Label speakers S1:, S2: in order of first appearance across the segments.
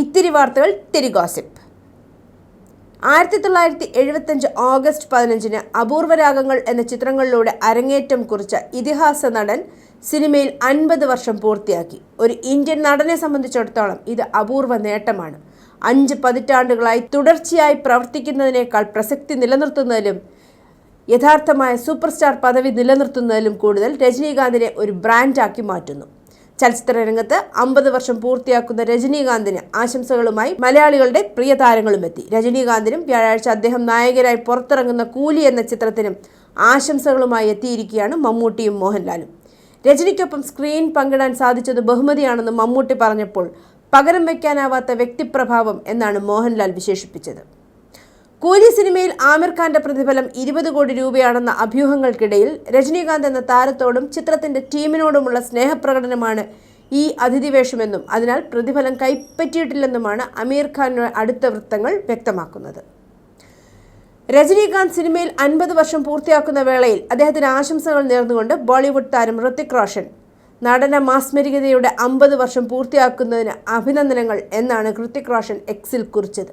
S1: ഇത്തിരി വാർത്തകൾ തിരി ഗോസിപ്പ് ആയിരത്തി തൊള്ളായിരത്തി എഴുപത്തഞ്ച് ഓഗസ്റ്റ് പതിനഞ്ചിന് അപൂർവരാഗങ്ങൾ എന്ന ചിത്രങ്ങളിലൂടെ അരങ്ങേറ്റം കുറിച്ച ഇതിഹാസ നടൻ സിനിമയിൽ അൻപത് വർഷം പൂർത്തിയാക്കി. ഒരു ഇന്ത്യൻ നടനെ സംബന്ധിച്ചിടത്തോളം ഇത് അപൂർവ നേട്ടമാണ്. അഞ്ച് പതിറ്റാണ്ടുകളായി തുടർച്ചയായി പ്രവർത്തിക്കുന്നതിനേക്കാൾ പ്രസക്തി നിലനിർത്തുന്നതിലും യഥാർത്ഥമായ സൂപ്പർ സ്റ്റാർ പദവി നിലനിർത്തുന്നതിലും കൂടുതൽ രജനീകാന്തിനെ ഒരു ബ്രാൻഡാക്കി മാറ്റുന്നു. ചലച്ചിത്ര രംഗത്ത് അമ്പത് വർഷം പൂർത്തിയാക്കുന്ന രജനീകാന്തിന് ആശംസകളുമായി മലയാളികളുടെ പ്രിയ താരങ്ങളും എത്തി. രജനീകാന്തിനും വ്യാഴാഴ്ച അദ്ദേഹം നായകരായി പുറത്തിറങ്ങുന്ന കൂലി എന്ന ചിത്രത്തിനും ആശംസകളുമായി എത്തിയിരിക്കുകയാണ് മമ്മൂട്ടിയും മോഹൻലാലും. രജനിക്കൊപ്പം സ്ക്രീൻ പങ്കിടാൻ സാധിച്ചത് ബഹുമതിയാണെന്ന് മമ്മൂട്ടി പറഞ്ഞപ്പോൾ പകരം വയ്ക്കാനാവാത്ത വ്യക്തിപ്രഭാവം എന്നാണ് മോഹൻലാൽ വിശേഷിപ്പിച്ചത്. കൂലി സിനിമയിൽ ആമിർ ഖാന്റെ പ്രതിഫലം ഇരുപത് കോടി രൂപയാണെന്ന അഭ്യൂഹങ്ങൾക്കിടയിൽ രജനീകാന്ത് എന്ന താരത്തോടും ചിത്രത്തിന്റെ ടീമിനോടുമുള്ള സ്നേഹപ്രകടനമാണ് ഈ അതിഥിവേഷമെന്നും അതിനാൽ പ്രതിഫലം കൈപ്പറ്റിയിട്ടില്ലെന്നുമാണ് അമീർ ഖാനുടെ അടുത്ത വൃത്തങ്ങൾ വ്യക്തമാക്കുന്നത്. രജനീകാന്ത് സിനിമയിൽ അൻപത് വർഷം പൂർത്തിയാക്കുന്ന വേളയിൽ അദ്ദേഹത്തിന് ആശംസകൾ നേർന്നുകൊണ്ട് ബോളിവുഡ് താരം ഋത്തിക് റോഷൻ നടന മാസ്മരികതയുടെ അമ്പത് വർഷം പൂർത്തിയാക്കുന്നതിന് അഭിനന്ദനങ്ങൾ എന്നാണ് ഋത്തിക് റോഷൻ എക്സിൽ കുറിച്ചത്.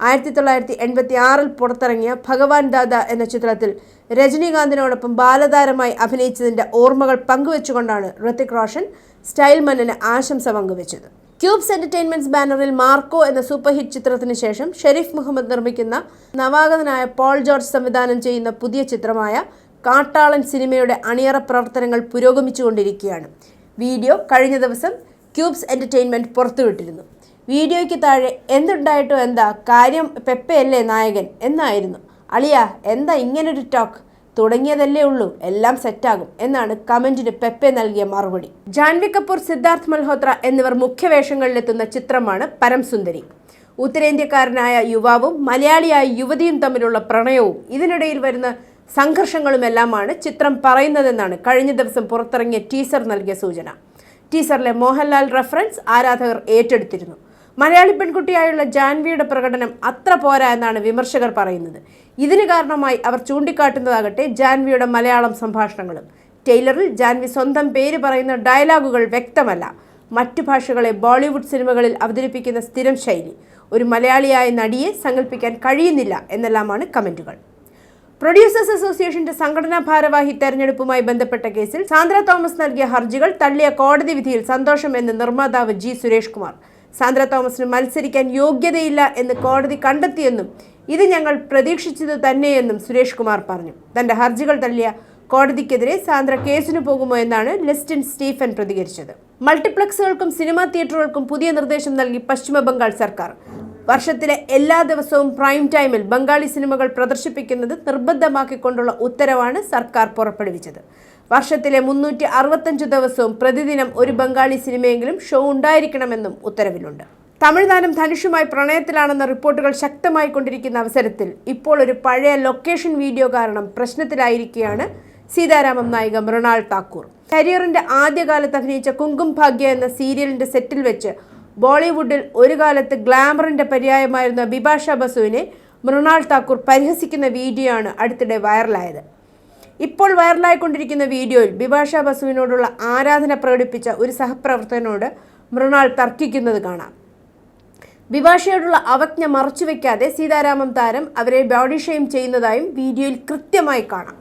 S1: ആയിരത്തി തൊള്ളായിരത്തി എൺപത്തി ആറിൽ പുറത്തിറങ്ങിയ ഭഗവാൻ ദാദ എന്ന ചിത്രത്തിൽ രജനീകാന്തിനോടൊപ്പം ബാലതാരമായി അഭിനയിച്ചതിന്റെ ഓർമ്മകൾ പങ്കുവെച്ചുകൊണ്ടാണ് ഋത്തിക് റോഷൻ സ്റ്റൈൽ മന്നന് ആശംസ പങ്കുവെച്ചത്. ക്യൂബ്സ് എന്റർടൈൻമെന്റ്സ് ബാനറിൽ മാർക്കോ എന്ന സൂപ്പർ ഹിറ്റ് ചിത്രത്തിന് ശേഷം ഷെരീഫ് മുഹമ്മദ് നിർമ്മിക്കുന്ന നവാഗതനായ പോൾ ജോർജ് സംവിധാനം ചെയ്യുന്ന പുതിയ ചിത്രമായ കാട്ടാളൻ സിനിമയുടെ അണിയറ പ്രവർത്തനങ്ങൾ പുരോഗമിച്ചുകൊണ്ടിരിക്കുകയാണ്. വീഡിയോ കഴിഞ്ഞ ദിവസം ക്യൂബ്സ് എന്റർടൈൻമെന്റ് പുറത്തുവിട്ടിരുന്നു. വീഡിയോയ്ക്ക് താഴെ എന്തുണ്ടായിട്ടോ എന്താ കാര്യം പെപ്പയല്ലേ നായകൻ എന്നായിരുന്നു. അളിയ എന്താ ഇങ്ങനൊരു ടോക്ക് തുടങ്ങിയതല്ലേ ഉള്ളൂ എല്ലാം സെറ്റാകും എന്നാണ് കമന്റിന് പെപ്പെ നൽകിയ മറുപടി. ജാൻവി കപൂർ സിദ്ധാർത്ഥ് മൽഹോത്ര എന്നിവർ മുഖ്യവേഷങ്ങളിലെത്തുന്ന ചിത്രമാണ് പരംസുന്ദരി. ഉത്തരേന്ത്യക്കാരനായ യുവാവും മലയാളിയായ യുവതിയും തമ്മിലുള്ള പ്രണയവും ഇതിനിടയിൽ വരുന്ന സംഘർഷങ്ങളുമെല്ലാമാണ് ചിത്രം പറയുന്നതെന്നാണ് കഴിഞ്ഞ ദിവസം പുറത്തിറങ്ങിയ ടീസർ നൽകിയ സൂചന. ടീസറിലെ മോഹൻലാൽ റെഫറൻസ് ആരാധകർ ഏറ്റെടുത്തിരുന്നു. മലയാളി പെൺകുട്ടിയായുള്ള ജാൻവിയുടെ പ്രകടനം അത്ര പോരാ എന്നാണ് വിമർശകർ പറയുന്നത്. ഇതിന് കാരണമായി അവർ ചൂണ്ടിക്കാട്ടുന്നതാകട്ടെ ജാൻവിയുടെ മലയാളം സംഭാഷണങ്ങളും. ടൈലറിൽ ജാൻവി സ്വന്തം പേര് പറയുന്ന ഡയലോഗുകൾ വ്യക്തമല്ല. മറ്റു ഭാഷകളെ ബോളിവുഡ് സിനിമകളിൽ അവതരിപ്പിക്കുന്ന സ്ഥിരം ശൈലി. ഒരു മലയാളിയായ നടിയെ സങ്കല്പിക്കാൻ കഴിയുന്നില്ല എന്നെല്ലാമാണ് കമന്റുകൾ പ്രൊഡ്യൂസേഴ്സ് അസോസിയേഷന്റെ സംഘടനാ ഭാരവാഹി തെരഞ്ഞെടുപ്പുമായി ബന്ധപ്പെട്ട കേസിൽ സാന്ദ്ര തോമസ് നൽകിയ ഹർജികൾ തള്ളിയ കോടതി വിധിയിൽ സന്തോഷം എന്ന് നിർമ്മാതാവ് ജി സുരേഷ് കുമാർ സാന്ദ്ര തോമസിന് മത്സരിക്കാൻ യോഗ്യതയില്ല എന്ന് കോടതി കണ്ടെത്തിയെന്നും ഇത് ഞങ്ങൾ പ്രതീക്ഷിച്ചത് തന്നെയെന്നും സുരേഷ് കുമാർ പറഞ്ഞു. തന്റെ ഹർജികൾ തള്ളിയ കോടതിക്കെതിരെ സാന്ദ്ര കേസിന് പോകുമോ എന്നാണ് ലെസ്റ്റിൻ സ്റ്റീഫൻ പ്രതികരിച്ചത്. മൾട്ടിപ്ലക്സുകൾക്കും സിനിമാ തിയേറ്ററുകൾക്കും പുതിയ നിർദ്ദേശം നൽകി പശ്ചിമ ബംഗാൾ സർക്കാർ. വർഷത്തിലെ എല്ലാ ദിവസവും പ്രൈം ടൈമിൽ ബംഗാളി സിനിമകൾ പ്രദർശിപ്പിക്കുന്നത് നിർബന്ധമാക്കിക്കൊണ്ടുള്ള ഉത്തരവാണ് സർക്കാർ പുറപ്പെടുവിച്ചത്. വർഷത്തിലെ മുന്നൂറ്റി അറുപത്തഞ്ച് ദിവസവും പ്രതിദിനം ഒരു ബംഗാളി സിനിമയെങ്കിലും ഷോ ഉണ്ടായിരിക്കണമെന്നും ഉത്തരവിലുണ്ട്. തമിഴ്നാടും ധനുഷുമായി പ്രണയത്തിലാണെന്ന റിപ്പോർട്ടുകൾ ശക്തമായി കൊണ്ടിരിക്കുന്ന അവസരത്തിൽ ഇപ്പോൾ ഒരു പഴയ ലൊക്കേഷൻ വീഡിയോ കാരണം പ്രശ്നത്തിലായിരിക്കുകയാണ് സീതാരാമം നായിക മൃണാൾ താക്കൂർ. കരിയറിന്റെ ആദ്യകാലത്ത് അഭിനയിച്ച കുങ്കും ഭാഗ്യ എന്ന സീരിയലിന്റെ സെറ്റിൽ വെച്ച് ബോളിവുഡിൽ ഒരു കാലത്ത് ഗ്ലാമറിന്റെ പര്യായമായിരുന്ന ബിഭാഷ ബസുവിനെ മൃണാൾ താക്കൂർ പരിഹസിക്കുന്ന വീഡിയോ ആണ് അടുത്തിടെ വൈറലായത്. ഇപ്പോൾ വൈറലായിക്കൊണ്ടിരിക്കുന്ന വീഡിയോയിൽ ബിഭാഷ ബസുവിനോടുള്ള ആരാധന പ്രകടിപ്പിച്ച ഒരു സഹപ്രവർത്തകനോട് മൃണാൾ തർക്കിക്കുന്നത് കാണാം. ബിഭാഷയോടുള്ള അവജ്ഞ മറച്ചുവെക്കാതെ സീതാരാമം താരം അവരെ ബോഡി ഷെയിം ചെയ്യുന്നതായും വീഡിയോയിൽ കൃത്യമായി കാണാം.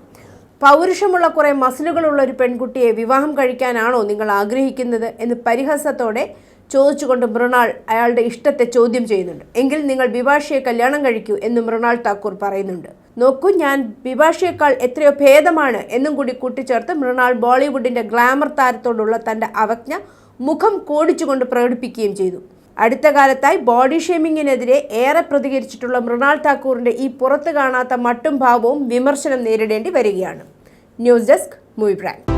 S1: പൗരുഷമുള്ള കുറേ മസിലുകളുള്ള ഒരു പെൺകുട്ടിയെ വിവാഹം കഴിക്കാനാണോ നിങ്ങൾ ആഗ്രഹിക്കുന്നത് എന്ന് പരിഹസത്തോടെ ചോദിച്ചുകൊണ്ട് മൃണാൾ അയാളുടെ ഇഷ്ടത്തെ ചോദ്യം ചെയ്യുന്നുണ്ട്. എങ്കിൽ നിങ്ങൾ ബിഭാഷയെ കല്യാണം കഴിക്കൂ എന്ന് മൃണാൾ താക്കൂർ പറയുന്നുണ്ട്. നോക്കൂ ഞാൻ ബിഭാഷയേക്കാൾ എത്രയോ ഭേദമാണ് എന്നും കൂടി കൂട്ടിച്ചേർത്ത് മൃണാൾ ബോളിവുഡിന്റെ ഗ്ലാമർ താരത്തോടുള്ള തന്റെ അവജ്ഞ മുഖം കോടിച്ചുകൊണ്ട് പ്രകടിപ്പിക്കുകയും ചെയ്തു. അടുത്ത കാലത്തായി ബോഡി ഷേമിങ്ങിനെതിരെ ഏറെ പ്രതികരിച്ചിട്ടുള്ള മൃണാൾ താക്കൂറിന്റെ ഈ പുറത്തു കാണാത്ത മട്ടും ഭാവവും വിമർശനം നേരിടേണ്ടി വരികയാണ്. News desk movie brand